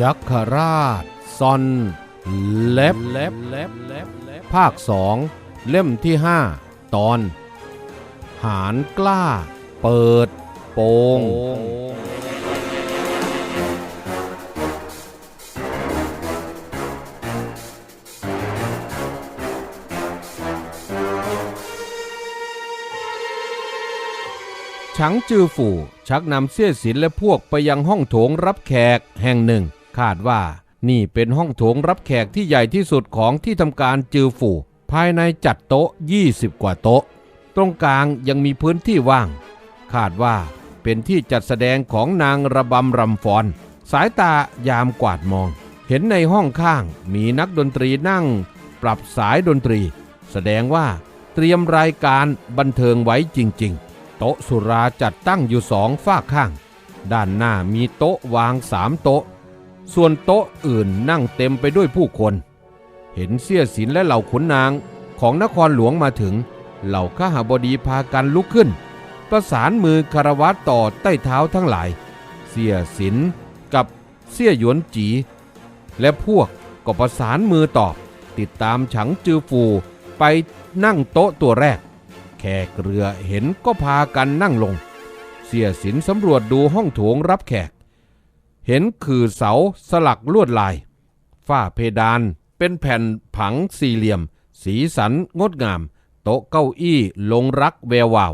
ยักขราชซอนเล็บเล็บเล็บเล็บเล็บภาคสองเล่มที่ห้าตอน หารกล้า เปิด โปงฉังจือฝู่ชักนำเสี้ยสินและพวกไปยังห้องโถงรับแขกแห่งหนึ่ง คาดว่า นี่เป็นห้องโถงรับแขกที่ใหญ่ที่สุดของที่ทำการจือฝู่ ภายในจัดโต๊ะ 20 กว่าโต๊ะ ตรงกลางยังมีพื้นที่ว่าง คาดว่าเป็นที่จัดแสดงของนางระบำรำฟอน สายตายามกวาดมอง เห็นในห้องข้างมีนักดนตรีนั่ง ปรับสายดนตรี แสดงว่าเตรียมรายการบันเทิงไว้จริง ๆ โต๊ะสุราจัดตั้งอยู่สองฝ้าข้าง ด้านหน้ามีโต๊ะวางสามโต๊ะ ส่วนโต๊ะอื่นนั่งเต็มไปด้วยผู้คน เห็นเสี้ยสินและเหล่าขุนนางของนครหลวงมาถึง เหล่าข้าหาบดีพากันลุกขึ้น ประสานมือคารวะต่อใต้เท้าทั้งหลาย เสี้ยสินกับเสี้ยหยวนจี และพวกก็ประสานมือตอบ ติดตามฉังจือฟูไปนั่งโต๊ะตัวแรก แขกเรือเห็นก็พากันนั่งลง เสียสินสำรวจดูห้องโถงรับแขก เห็นคือเสาสลักลวดลาย ฝ้าเพดาน เป็นแผ่นผังสี่เหลี่ยม สีสันงดงาม โต๊ะเก้าอี้ลงรักแวววาว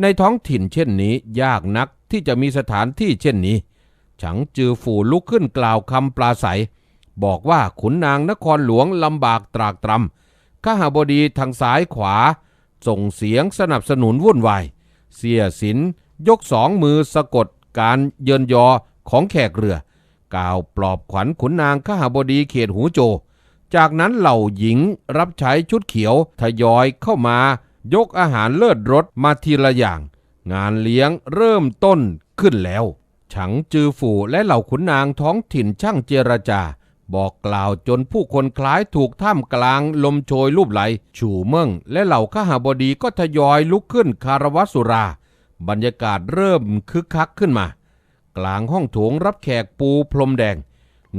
ในท้องถิ่นเช่นนี้ยากนักที่จะมีสถานที่เช่นนี้ ฉังจือฝูลุกขึ้นกล่าวคำปลาใสบอกว่าขุนนางนครหลวงลำบากตรากตรำข้าหาบดีทางซ้ายขวา ส่งเสียงสนับสนุนวุ่นวาย เสียสินยกสองมือสะกดการเยินยอ ของแขกเรือ กล่าวปลอบขวัญขุนนางข้าหาบดีเขตหูโจ จากนั้นเหล่าหญิงรับใช้ชุดเขียวทยอยเข้ามายกอาหารเลิศรสมาทีละอย่าง งานเลี้ยงเริ่มต้นขึ้นแล้ว ฉังจือฝูและเหล่าขุนนางท้องถิ่นช่างเจรจา บอกกล่าวจนผู้คนคล้ายถูกท่ามกลางลมโชยรูปไหล ฉู่เมิ่งและเหล่าข้าหาบดีก็ทยอยลุกขึ้นคารวะสุรา บรรยากาศเริ่มคึกคักขึ้นมา กลางห้องโถงรับแขกปูพรมแดง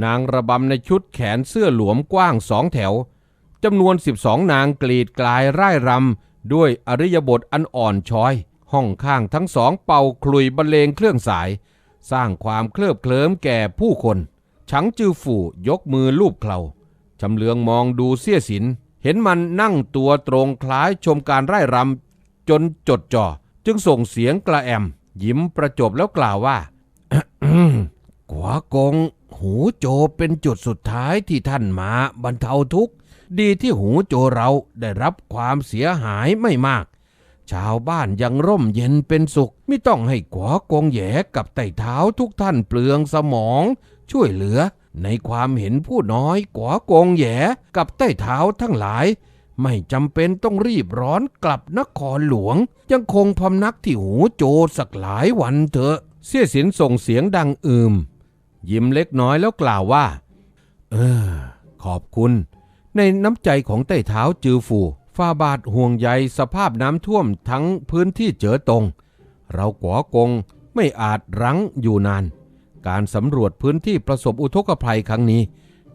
นางระบำในชุดแขนเสื้อหลวมกว้างสองแถวจำนวน 12 นางกรีดกลายร่ายรำด้วยอริยบทอันอ่อนช้อย ห้องข้างทั้งสองเป่าคลุยบรรเลงเครื่องสาย สร้างความเคลิบเคลิ้มแก่ผู้คนฉังจือฝู่ยกมือลูบเคลาชำเลืองมองดูเสี้ยสิน เห็นมันนั่งตัวตรงคล้ายชมการไร่รำจนจดจ่อ จึงส่งเสียงกระแอม ยิ้มประจบแล้วกล่าวว่า กัวกง หูโจเป็นจุดสุดท้ายที่ท่านมาบรรเทาทุกข์ดีที่หูโจเราได้รับความเสียหายไม่มาก ชาวบ้านยังร่มเย็นเป็นสุข ไม่ต้องให้กัวกงแย่กับไต่เท้าทุกท่านเปลืองสมอง ช่วยเหลือในความเห็นผู้น้อยกัวกงแย่กับไต่เท้าทั้งหลายไม่จำเป็นต้องรีบร้อนกลับนครหลวง ยังคงพำนักที่หูโจสักหลายวันเถอะ เสี้ยสินส่งเสียงดังอืม ยิ้มเล็กน้อยแล้วกล่าวว่า เออ ขอบคุณ ในน้ำใจของไต้เท้าจือฟูฟาบาทห่วงใยสภาพน้ำท่วมทั้งพื้นที่เจอตรง เรากัวกงไม่อาจรั้งอยู่นาน การสำรวจพื้นที่ประสบอุทกภัยครั้งนี้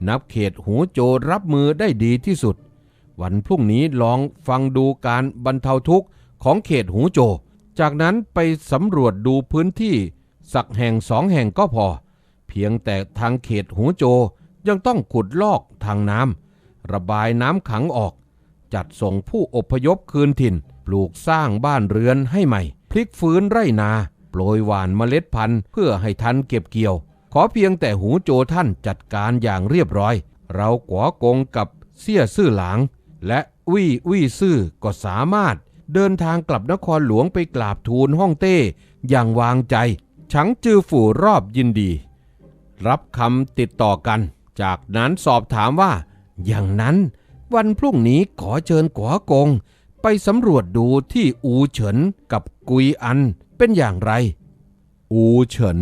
นับเขตหูโจรับมือได้ดีที่สุด วันพรุ่งนี้ลองฟังดูการบรรเทาทุกข์ของเขตหูโจ จากนั้นไปสำรวจดูพื้นที่ สักแห่งสองแห่งก็พอ เพียงแต่ทางเขตหูโจยังต้องขุดลอกทางน้ำระบายน้ำขังออก จัดส่งผู้อพยพคืนถิ่น ปลูกสร้างบ้านเรือนให้ใหม่ พลิกฟื้นไรนา โปรยหวานเมล็ดพันธุ์เพื่อให้ทันเก็บเกี่ยว ขอเพียงแต่หูโจท่านจัดการอย่างเรียบร้อย เรากัวกงกับเสี่ยซื่อหลาง และวี่วี่ซื่อก็สามารถ เดินทางกลับนครหลวงไปกราบทูลฮ่องเต้อย่างวางใจ ฉังจือฝู่รอบยินดี รับคำติดต่อกัน จากนั้นสอบถามว่า อย่างนั้นวันพรุ่งนี้ขอเชิญกัวกง ไปสำรวจดูที่อูเฉินกับกุยอันเป็นอย่างไร อูเฉิน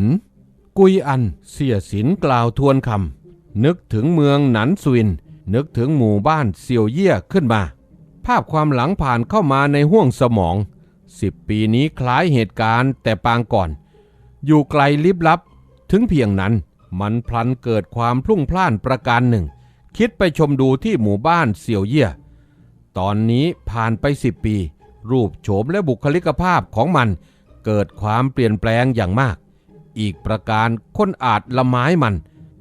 กุยอันเสียสินกล่าวทวนคำนึกถึงเมืองหนันสวินนึกถึงหมู่บ้านเซียวเยี่ยขึ้นมา ภาพความหลังผ่านเข้ามาในห้วงสมองสิบปีนี้คล้ายเหตุการณ์แต่ปางก่อน อยู่ไกลลิบลับ ถึงเพียงนั้นมันพลันเกิดความพลุ่งพล่านประการหนึ่ง คิดไปชมดูที่หมู่บ้านเสี่ยวเยี่ย ตอนนี้ผ่านไปสิบปี รูปโฉมและบุคลิกภาพของมัน เกิดความเปลี่ยนแปลงอย่างมาก อีกประการคนอาจละไม้มัน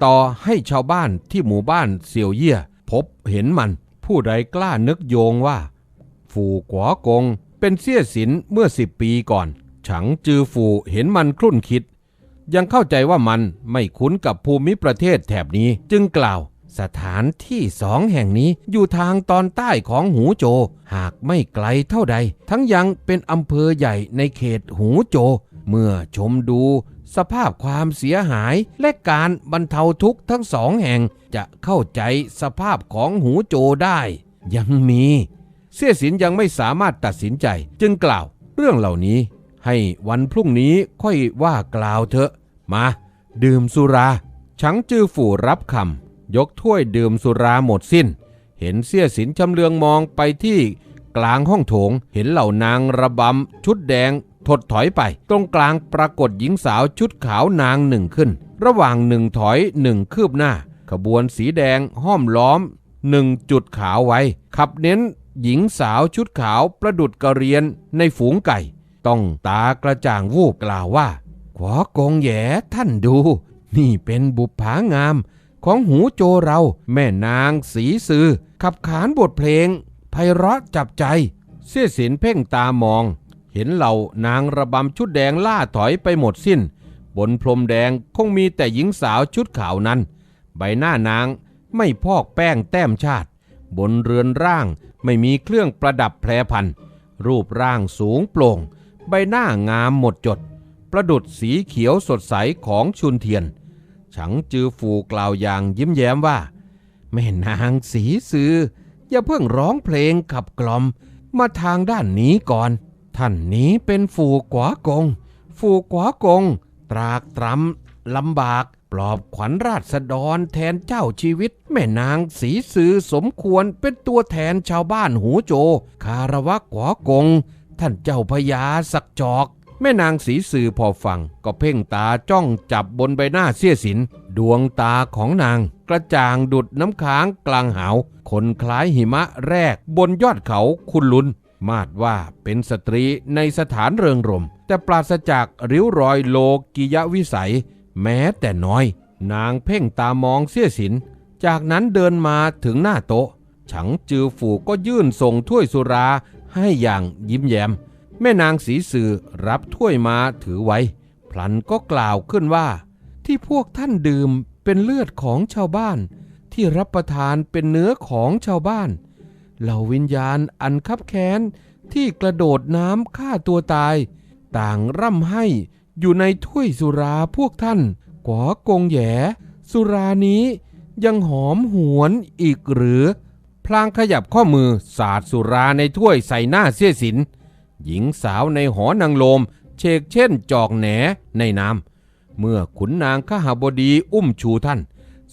ต่อให้ชาวบ้านที่หมู่บ้านเสี่ยวเยี่ย พบเห็นมัน ผู้ใดกล้านึกโยงว่า ฝูกัวกงเป็นเสี้ยสินเมื่อสิบปีก่อน ฉังจือฝูเห็นมันคลุ่นคิด ยังเข้าใจว่ามันไม่คุ้นกับภูมิประเทศแถบนี้ จึงกล่าว สถานที่สองแห่งนี้อยู่ทางตอนใต้ของหูโจ หากไม่ไกลเท่าใด ทั้งยังเป็นอำเภอใหญ่ในเขตหูโจ เมื่อชมดูสภาพความเสียหายและการบรรเทาทุกข์ทั้งสองแห่งจะเข้าใจสภาพของหูโจได้ ยังมี เสี่ยสินยังไม่สามารถตัดสินใจ จึงกล่าว เรื่องเหล่านี้ ให้วันพรุ่งนี้ค่อยว่ากล่าวเถอะ มา ดื่มสุราฉังจือฝู่รับคำยกถ้วยดื่มสุราหมดสิ้น เห็นเสี่ยสินชำเลืองมองไปที่กลางห้องโถงเห็นเหล่านางระบำชุดแดงถดถอยไป ตรงกลางปรากฏหญิงสาวชุดขาวนางหนึ่งขึ้น ระหว่างหนึ่งถอยหนึ่งคืบหน้า ขบวนสีแดงห้อมล้อมหนึ่งจุดขาวไว้ ขับเน้นหญิงสาวชุดขาวประดุดกระเรียนในฝูงไก่ ต้องตากระจ่างวูบกล่าวว่า ขวอกงแย่ท่านดู นี่เป็นบุปผางาม ของหูโจเรา แม่นางสีซือ ขับขานบทเพลงไพเราะจับใจ เสียสินเพ่งตามอง เห็นเหล่านางระบำชุดแดงล่าถอยไปหมดสิ้น บนพรมแดงคงมีแต่หญิงสาวชุดขาวนั้น ใบหน้านางไม่พอกแป้งแต้มชาติ บนเรือนร่างไม่มีเครื่องประดับแพรพันรูปร่างสูงโปร่ง ใบหน้างามหมดจด ประดุดสีเขียวสดใสของชุนเทียน ฉังจือฟูกล่าวอย่างยิ้มแย้มว่า แม่นางสีซือ อย่าเพิ่งร้องเพลงขับกล่อม มาทางด้านนี้ก่อน ท่านนี้เป็นฝูกวากง ฝูกวากง ตรากตรำลำบากปลอบขวัญราษฎรแทนเจ้าชีวิต แม่นางสีซือสมควรเป็นตัวแทนชาวบ้านหูโจ คารวะกวากง ท่านเจ้าพญาสักจอก แม่นางสีสื่อพอฟัง ก็เพ่งตาจ้องจับบนใบหน้าเสี้ยสิน ดวงตาของนาง กระจ่างดุดน้ำค้างกลางหาวคนคล้ายหิมะแรกบนยอดเขาคุณลุนมาดว่าเป็นสตรีในสถานเริงรม แต่ปราศจากริ้วรอยโลกิยวิสัย แม้แต่น้อย นางเพ่งตามองเสี้ยสิน จากนั้นเดินมาถึงหน้าโต๊ะ ฉังจือฝูก็ยื่นส่งถ้วยสุรา ให้อย่างยิ้มแย้ม แม่นางสีสื่อรับถ้วยมาถือไว้ พลันก็กล่าวขึ้นว่า ที่พวกท่านดื่มเป็นเลือดของชาวบ้าน ที่รับประทานเป็นเนื้อของชาวบ้าน เหล่าวิญญาณอันคับแค้นที่กระโดดน้ำฆ่าตัวตาย ต่างร่ำให้อยู่ในถ้วยสุราพวกท่านกวากงแหยสุรานี้ยังหอมหวนอีกหรือ พลางขยับข้อมือสาดสุราในถ้วยใส่หน้าเสี้ยสิน หญิงสาวในหอนางโลม เชกเช่นจอกแหนในน้ำเมื่อขุนนางขหบดีอุ้มชูท่าน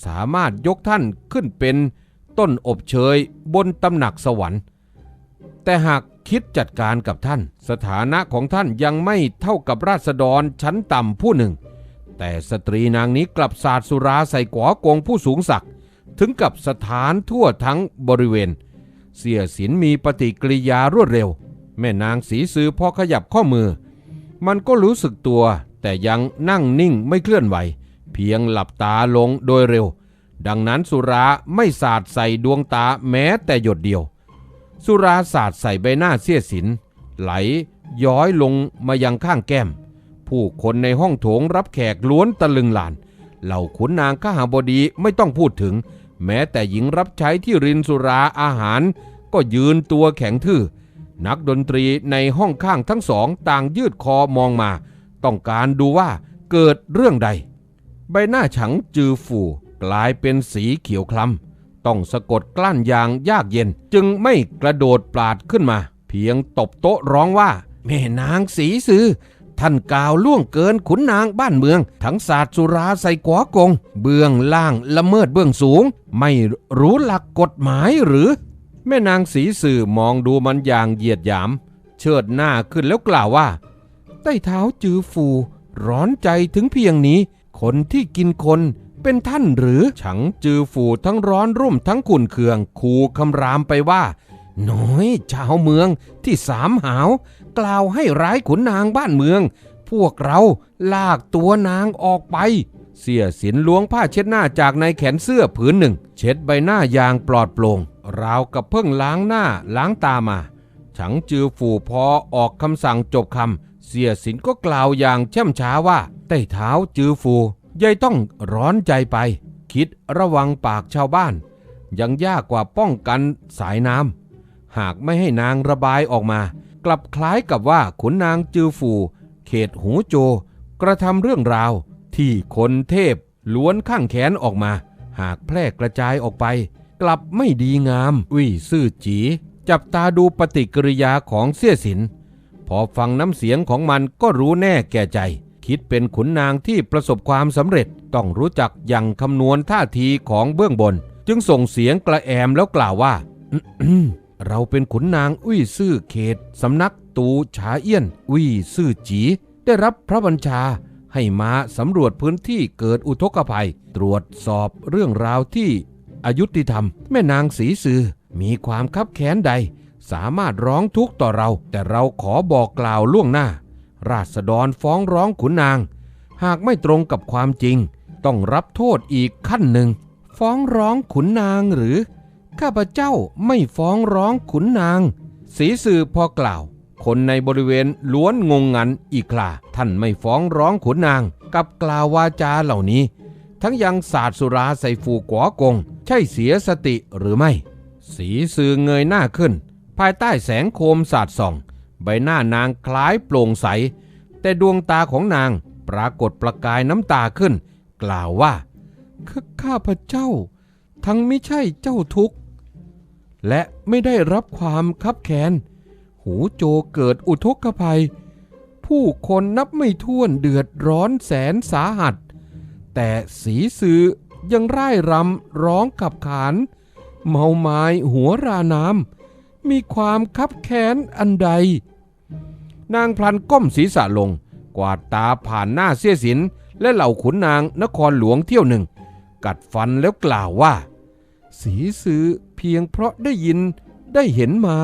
สามารถยกท่านขึ้นเป็นต้นอบเชยบนตำหนักสวรรค์ แต่หากคิดจัดการกับท่าน สถานะของท่านยังไม่เท่ากับราษฎรชั้นต่ำผู้หนึ่ง แต่สตรีนางนี้กลับสาดสุราใส่กวากงผู้สูงศักดิ์ ถึงกับสถานทั่วทั้งบริเวณ เสียสินมีปฏิกิริยารวดเร็ว แม่นางสีซือพอขยับข้อมือ มันก็รู้สึกตัวแต่ยังนั่งนิ่งไม่เคลื่อนไหว เพียงหลับตาลงโดยเร็ว ดังนั้นสุราไม่สาดใส่ดวงตาแม้แต่หยดเดียว สุราสาดใส่ใบหน้าเสียสิน ไหลย้อยลงมายังข้างแก้ม ผู้คนในห้องโถงรับแขกล้วนตะลึงหลาน เหล่าขุนนางข้าหาบดีไม่ต้องพูดถึง แม้แต่หญิงรับใช้ที่รินสุราอาหาร ก็ยืนตัวแข็งทื่อ นักดนตรีในห้องข้างทั้งสองต่างยืดคอมองมา ต้องการดูว่าเกิดเรื่องใด ใบหน้าฉังจือฝูกลายเป็นสีเขียวคล้ำต้องสะกดกลั้นอย่างยากเย็น จึงไม่กระโดดปลาดขึ้นมา เพียงตบโต๊ะร้องว่า แม่นางสีซือ ท่านกล่าวล่วงเกินขุนนางบ้านเมือง ทั้งศาสตร์สุราใส่กวกง เบื้องล่างละเมิดเบื้องสูง ไม่รู้หลักกฎหมายหรือ แม่นางสีสื่อมองดูมันอย่างเหยียดหยาม เชิดหน้าขึ้นแล้วกล่าวว่า ใต้เท้าจือฟู ร้อนใจถึงเพียงนี้ คนที่กินคนเป็นท่านหรือ ฉังจือฝูทั้งร้อนรุ่มทั้งขุนเคือง คูคำรามไปว่า น้อยชาวเมืองที่สามหาว กล่าวให้ร้ายขุนนางบ้านเมือง พวกเราลากตัวนางออกไป เสียสินล้วงผ้าเช็ดหน้าจากในแขนเสื้อผืนหนึ่ง เช็ดใบหน้าอย่างปลอดโปร่งราวกับเพิ่งล้างหน้าล้างตามาฉังจือฝูพอออกคำสั่งจบคำเสียสินก็กล่าวอย่างแช่มช้าว่า ใต้เท้าจือฟูยายต้องร้อนใจไป คิดระวังปากชาวบ้าน ยังยากกว่าป้องกันสายน้ำ หากไม่ให้นางระบายออกมา กลับคล้ายกับว่าขุนนางจือฟู เขตหูโจ กระทำเรื่องราว ที่คนเทพล้วนข้างแขนออกมา หากแพร่กระจายออกไป กลับไม่ดีงามอุ้ยซื่อจี จับตาดูปฏิกิริยาของเสี่ยสิน พอฟังน้ำเสียงของมันก็รู้แน่แก่ใจ คิดเป็นขุนนางที่ประสบความสำเร็จต้องรู้จักอย่างคำนวณท่าทีของเบื้องบน จึงส่งเสียงกระแอมแล้วกล่าวว่า เราเป็นขุนนางอุ้ยซื่อเขต สำนักตูฉาเอี้ยน อุ้ยซื่อจี ได้รับพระบัญชาให้มาสำรวจพื้นที่เกิดอุทกภัย ตรวจสอบเรื่องราวที่อายุติธรรม แม่นางสีซือมีความคับแค้นใด สามารถร้องทุกข์ต่อเรา แต่เราขอบอกกล่าวล่วงหน้า ราษฎรฟ้องร้องขุนนาง หากไม่ตรงกับความจริง ต้องรับโทษอีกขั้นหนึ่ง ฟ้องร้องขุนนางหรือ ข้าพเจ้าไม่ฟ้องร้องขุนนาง สีสื่อพอกล่าว คนในบริเวณล้วนงงงันอีกคลาท่านไม่ฟ้องร้องขุนนาง กับกล่าววาจาเหล่านี้ ทั้งยังสาดสุราใส่ฟูกัวกง ใช่เสียสติหรือไม่ สีสื่อเงยหน้าขึ้น ภายใต้แสงโคมสาดส่อง ใบหน้านางคล้ายโปร่งใส แต่ดวงตาของนางปรากฏประกายน้ำตาขึ้น กล่าวว่าข้าพเจ้า ทั้งไม่ใช่เจ้าทุกข์ และไม่ได้รับความคับแค้น หูโจเกิดอุทกภัย ผู้คนนับไม่ถ้วนเดือดร้อนแสนสาหัส แต่สีสือยังร่ายรำร้องขับขาน เมาไม้หัวราน้ำมีความคับแค้นอันใด นางพลันก้มศีรษะลง กวาดตาผ่านหน้าเสียสิน และเหล่าขุนนางนครหลวงเที่ยวหนึ่ง กัดฟันแล้วกล่าวว่า สีซื้อ พียงเพราะได้ยินได้เห็นมา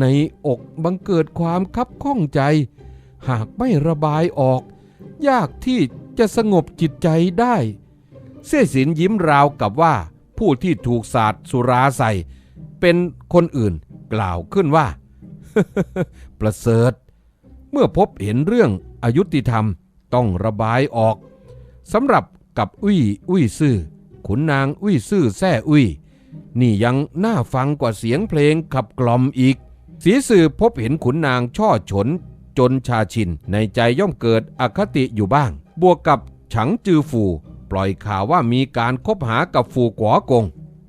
ในอกบังเกิดความคับข้องใจ หากไม่ระบายออก ยากที่จะสงบจิตใจได้ เสียสินยิ้มราวกับว่า ผู้ที่ถูกสาดสุราใส่ เป็นคนอื่นกล่าวขึ้นว่า ประเสริฐ เมื่อพบเห็นเรื่องอายุติธรรมต้องระบายออกสำหรับกับอุ้ยอุ้ยซื่อขุนนางอุ้ยซื่อแซ่อุ้ย นี่ยังน่าฟังกว่าเสียงเพลงขับกล่อมอีก สีสื่อพบเห็นขุนนางช่อฉน จนชาชิน ในใจย่อมเกิดอคติอยู่บ้าง บวกกับฉังจือฟูปล่อยข่าวว่ามีการคบหากับฟูกัวกง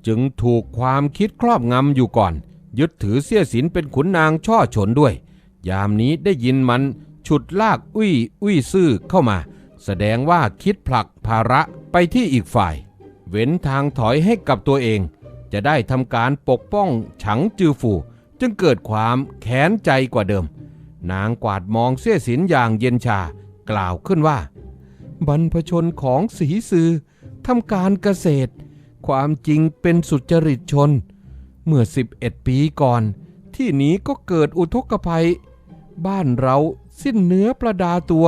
จึงถูกความคิดครอบงำอยู่ก่อน ยึดถือเสี้ยสินเป็นขุนนางช่อฉนด้วย ยามนี้ได้ยินมันฉุดลากอุ้ยอุ้ยซื่อเข้ามา แสดงว่าคิดผลักภาระไปที่อีกฝ่าย เว้นทางถอยให้กับตัวเอง จะได้ทำการปกป้องฉังจือฟูจึงเกิดความแค้นใจกว่าเดิม นางกวาดมองเสี้ยสินอย่างเย็นชา กล่าวขึ้นว่า บรรพชนของสีซือทำการเกษตร ความจริงเป็นสุจริตชน เมื่อ 11 ปีก่อน ที่นี้ก็เกิดอุทกภัย บ้านเราสิ้นเนื้อประดาตัว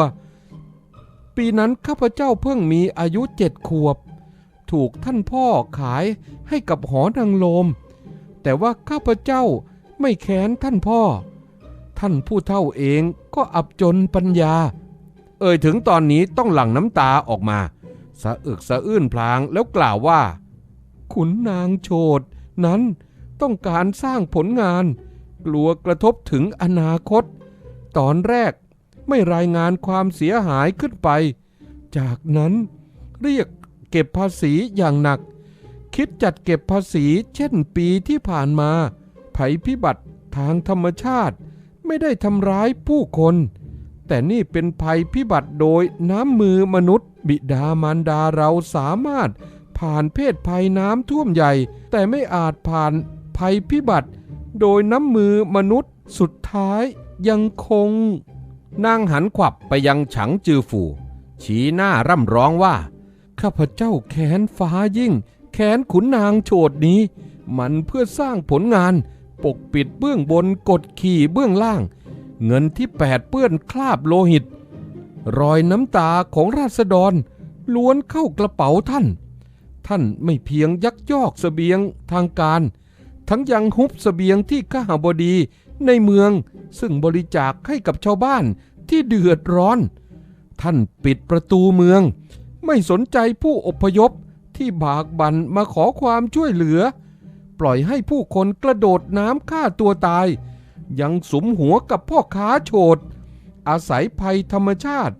ปีนั้นข้าพเจ้าเพิ่งมีอายุเจ็ดขวบ ถูกท่านพ่อขายให้กับหอนางลม แต่ว่าข้าพเจ้าไม่แค้นท่านพ่อ ท่านผู้เฒ่าเองก็อับจนปัญญา เอ่ยถึงตอนนี้ต้องหลั่งน้ำตาออกมาสะอึกสะอื้นพลางแล้วกล่าวว่า ขุนนางโฉดนั้นต้องการสร้างผลงาน กลัวกระทบถึงอนาคต ตอนแรกไม่รายงานความเสียหายขึ้นไป จากนั้นเรียก เก็บภาษีอย่างหนัก คิดจัดเก็บภาษีเช่นปีที่ผ่านมาภัยพิบัติทางธรรมชาติ ไม่ได้ทำร้ายผู้คน แต่นี่เป็นภัยพิบัติโดยน้ำมือมนุษย์ บิดามารดาเราสามารถ ผ่านเพศภัยน้ำท่วมใหญ่ แต่ไม่อาจผ่านภัยพิบัติ โดยน้ำมือมนุษย์สุดท้ายยังคงนางหันขวับไปยังฉังจือฝู ชี้หน้าร่ำร้องว่า ข้าพเจ้าแค้นฟ้ายิ่งแค้นขุนนางโฉดนี้ มันเพื่อสร้างผลงาน ปกปิดเบื้องบนกดขี่เบื้องล่าง เงินที่แปดเปื้อนคราบโลหิต รอยน้ำตาของราษฎร ล้วนเข้ากระเป๋าท่าน ท่านไม่เพียงยักยอกเสบียงทางการ ทั้งยังฮุบเสบียงที่ข้าบดีในเมืองซึ่งบริจาคให้กับชาวบ้านที่เดือดร้อน ท่านปิดประตูเมือง ไม่สนใจผู้อพยพที่บากบั่นมาขอความช่วยเหลือ ปล่อยให้ผู้คนกระโดดน้ำฆ่าตัวตาย ยังสมหัวกับพ่อค้าโฉดอาศัยภัยธรรมชาติ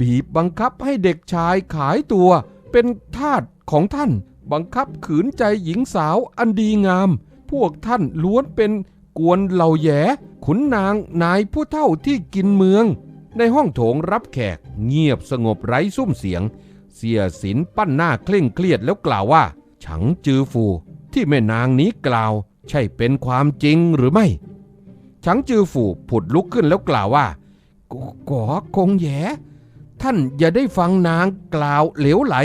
บีบบังคับให้เด็กชายขายตัวเป็นทาสของท่าน บังคับขืนใจหญิงสาวอันดีงาม พวกท่านล้วนเป็นกวนเหล่าแย่ขุนนางนายผู้เท่าที่กินเมือง ในห้องโถงรับแขกเงียบสงบไร้ซุ้มเสียง เสียสินปั้นหน้าเคร่งเครียดแล้วกล่าวว่า ฉังจือฟูที่แม่นางนี้กล่าว ใช่เป็นความจริงหรือไม่ ฉังจือฟูผุดลุกขึ้นแล้วกล่าวว่ากกอคงแหยท่านอย่าได้ฟังนางกล่าวเหลวไหล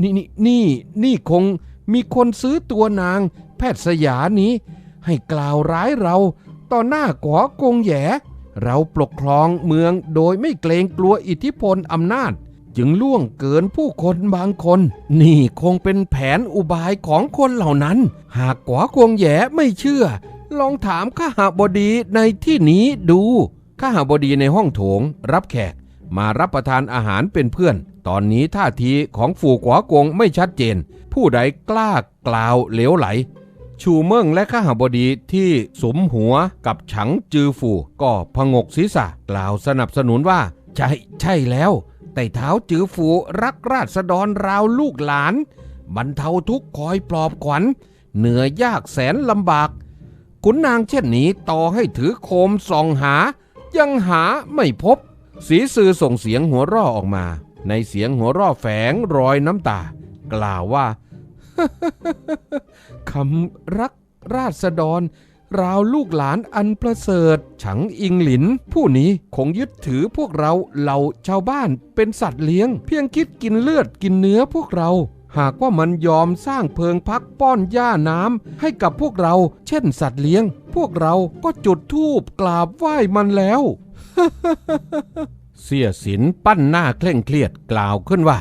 นี่นี่นี่นี่คงมีคนซื้อตัวนางแพทย์สยานี้ ให้กล่าวร้ายเรา ต่อหน้ากอกงแหยเราปกครองเมืองโดยไม่เกรงกลัวอิทธิพลอำนาจ จึงล่วงเกินผู้คนบางคน นี่คงเป็นแผนอุบายของคนเหล่านั้น หากกวากงแหยไม่เชื่อ ลองถามข้าหาบดีในที่นี้ดูข้าหาบดีในห้องโถง รับแขก มารับประทานอาหารเป็นเพื่อน ตอนนี้ท่าทีของฝูกวากงไม่ชัดเจน ผู้ใดกล้ากล่าวเหลวไหล ชูเมิงและข้าหาบดีที่สมหัวกับฉังจือฟูก็พงกศีรษะกล่าวสนับสนุนว่า ใช่ใช่แล้ว ต่เท้าจือฟูรักราษฎรราวลูกหลาน บรรเทาทุกข์คอยปลอบขวัญ เหนื่อยยากแสนลำบากขุนนางเช่นนี้ต่อให้ถือโคมส่องหา ยังหาไม่พบ สีซือส่งเสียงหัวราะออกมา ในเสียงหัวราะแฝงรอยน้ำตา กล่าวว่าคำรักราษฎร ราวลูกหลานอันประเสริฐ ฉังอิงหลิน ผู้นี้คงยึดถือพวกเราเหล่าชาวบ้านเป็นสัตว์เลี้ยง เพียงคิดกินเลือดกินเนื้อพวกเรา หากว่ามันยอมสร้างเพิงพักป้อนหญ้าน้ำให้กับพวกเรา เช่นสัตว์เลี้ยง พวกเราก็จุดธูปกราบไหว้มันแล้วเสียสินปั้นหน้าเคร่งเครียดกล่าวขึ้นว่า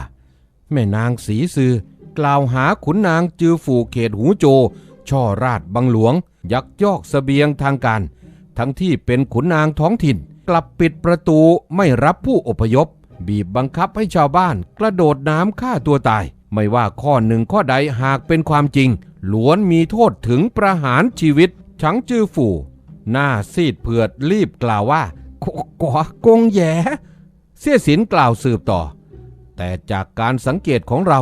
แม่นางสีซือกล่าวหาขุนนางจือฝูเขตหูโจ ช่อราชบังหลวง ยักยอกเสบียงทางการ ทั้งที่เป็นขุนนางท้องถิ่น กลับปิดประตูไม่รับผู้อพยพ บีบบังคับให้ชาวบ้านกระโดดน้ำฆ่าตัวตาย ไม่ว่าข้อหนึ่งข้อใดหากเป็นความจริง ล้วนมีโทษถึงประหารชีวิตฉังจือฝูหน้าซีดเผือดรีบกล่าวว่ากกกงแหยเสียสินกล่าวสืบต่อ แต่จากการสังเกตของเรา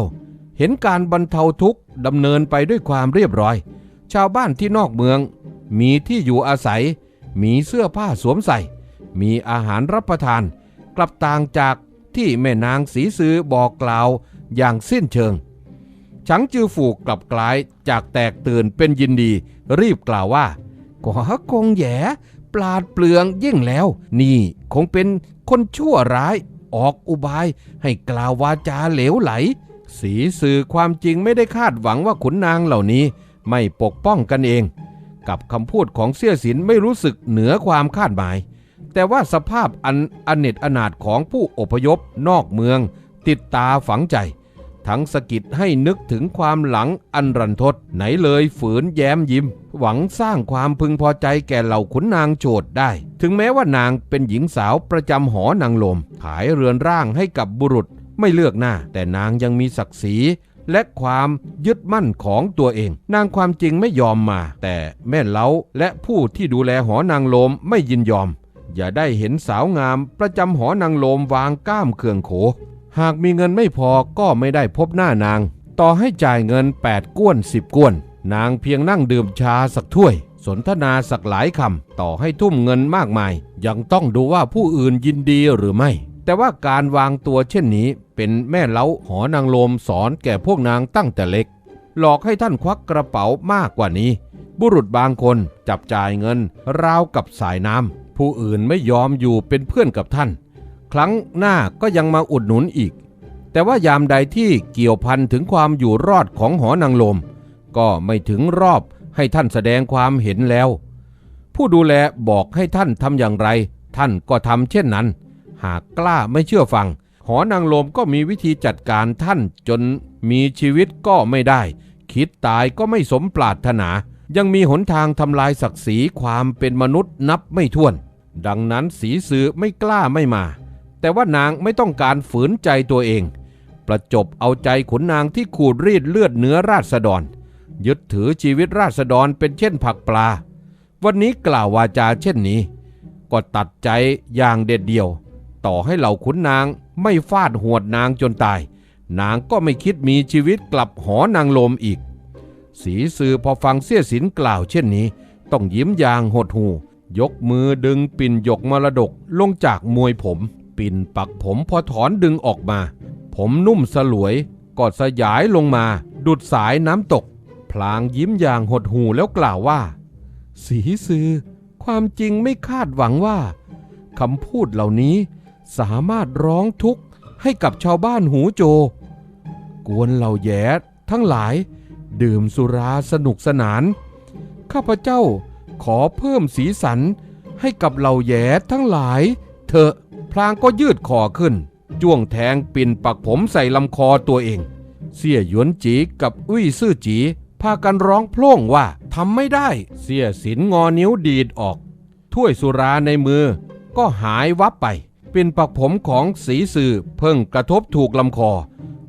เห็นการบรรเทาทุกข์ดำเนินไปด้วยความเรียบร้อย ชาวบ้านที่นอกเมือง มีที่อยู่อาศัย มีเสื้อผ้าสวมใส่ มีอาหารรับประทาน กลับต่างจากที่แม่นางสีซือบอกกล่าวอย่างสิ้นเชิงฉังจือฝูกกลับกลายจากแตกตื่นเป็นยินดีรีบกล่าวว่าก็คงแย่ปลาดเปลืองยิ่งแล้ว นี่คงเป็นคนชั่วร้ายออกอุบายให้กล่าววาจาเหลวไหล สีสื่อความจริงไม่ได้คาดหวังว่าขุนนางเหล่านี้ไม่ปกป้องกันเอง กับคำพูดของเสี่ยสินไม่รู้สึกเหนือความคาดหมาย แต่ว่าสภาพอันอเนจอนาถของผู้อพยพนอกเมือง ติดตาฝังใจ ทั้งสะกิดให้นึกถึงความหลังอันรันทดไหนเลยฝืนแย้มยิ้ม หวังสร้างความพึงพอใจแก่เหล่าขุนนางโจดได้ ถึงแม้ว่านางเป็นหญิงสาวประจำหอนางลมขายเรือนร่างให้กับบุรุษ ไม่เลือกหน้า แต่นางยังมีศักดิ์ศรีและความยึดมั่นของตัวเอง นางความจริงไม่ยอมมา แต่แม่เล้าและผู้ที่ดูแลหอนางลมไม่ยินยอม อย่าได้เห็นสาวงามประจำหอนางลมวางก้ามเคืองโข หากมีเงินไม่พอก็ไม่ได้พบหน้านาง ต่อให้จ่ายเงิน 8 ก้วน 10 ก้วน นางเพียงนั่งดื่มชาสักถ้วย สนทนาสักหลายคำต่อให้ทุ่มเงินมากมาย ยังต้องดูว่าผู้อื่นยินดีหรือไม่ แต่ว่าการวางตัวเช่นนี้เป็นแม่เล้าหอนางลมสอนแก่พวกนางตั้งแต่เล็ก หลอกให้ท่านควักกระเป๋ามากกว่านี้ บุรุษบางคนจับจ่ายเงิน ราวกับสายน้ำผู้อื่นไม่ยอมอยู่เป็นเพื่อนกับท่าน ครั้งหน้าก็ยังมาอุดหนุนอีก แต่ว่ายามใดที่เกี่ยวพันถึงความอยู่รอดของหอนางลม ก็ไม่ถึงรอบให้ท่านแสดงความเห็นแล้ว ผู้ดูแลบอกให้ท่านทำอย่างไร ท่านก็ทำเช่นนั้น หากกล้าไม่เชื่อฟัง หอนางลมก็มีวิธีจัดการท่านจนมีชีวิตก็ไม่ได้ คิดตายก็ไม่สมปรารถนา ยังมีหนทางทำลายศักดิ์ศรีความเป็นมนุษย์นับไม่ถ้วน ดังนั้นสีสือไม่กล้าไม่มา แต่ว่านางไม่ต้องการฝืนใจตัวเอง ประจบเอาใจขุนนางที่ขูดรีดเลือดเนื้อราษฎร ยึดถือชีวิตราษฎรเป็นเช่นผักปลา วันนี้กล่าววาจาเช่นนี้ ก็ตัดใจอย่างเด็ดเดี่ยว ต่อให้เหล่าขุนนางไม่ฟาดหวดนางจนตาย นางก็ไม่คิดมีชีวิตกลับหอนางลมอีก สีสือพอฟังเสี้ยสินกล่าวเช่นนี้ ต้องยิ้มอย่างหดหู ยกมือดึงปิ่นหยกมรดกลงจากมวยผม ปิ่นปักผมพอถอนดึงออกมา ผมนุ่มสลวยกอดสยายลงมา ดุดสายน้ำตก พลางยิ้มอย่างหดหูแล้วกล่าวว่า สีสือความจริงไม่คาดหวังว่าคำพูดเหล่านี้ สามารถร้องทุกข์ให้กับชาวบ้านหูโจ กวนเหล่าแย่ทั้งหลายดื่มสุราสนุกสนาน ข้าพเจ้าขอเพิ่มสีสันให้กับเหล่าแย่ทั้งหลาย เถอะพลางก็ยืดคอขึ้น จ้วงแทงปิ่นปักผมใส่ลำคอตัวเอง เสี่ยหยวนจีกับอุ้ยซื่อจี พากันร้องโพล่งว่าทำไม่ได้ เสี่ยสินงอนิ้วดีดออก ถ้วยสุราในมือก็หายวับไป ปิ่นปักผมของสีสื่อเพิ่งกระทบถูกลำคอ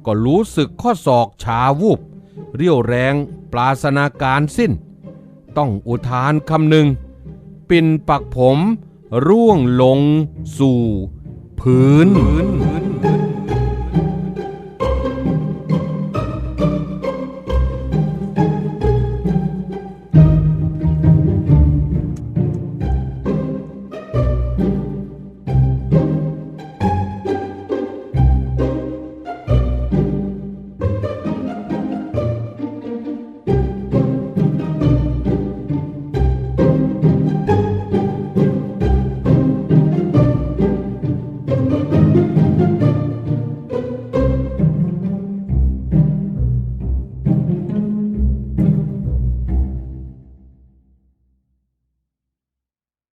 ก็รู้สึกข้อศอกชาวูบ เรี่ยวแรงปราศนาการสิ้น ต้องอุทานคำหนึ่ง ปิ่นปักผม ร่วงลงสู่ พื้น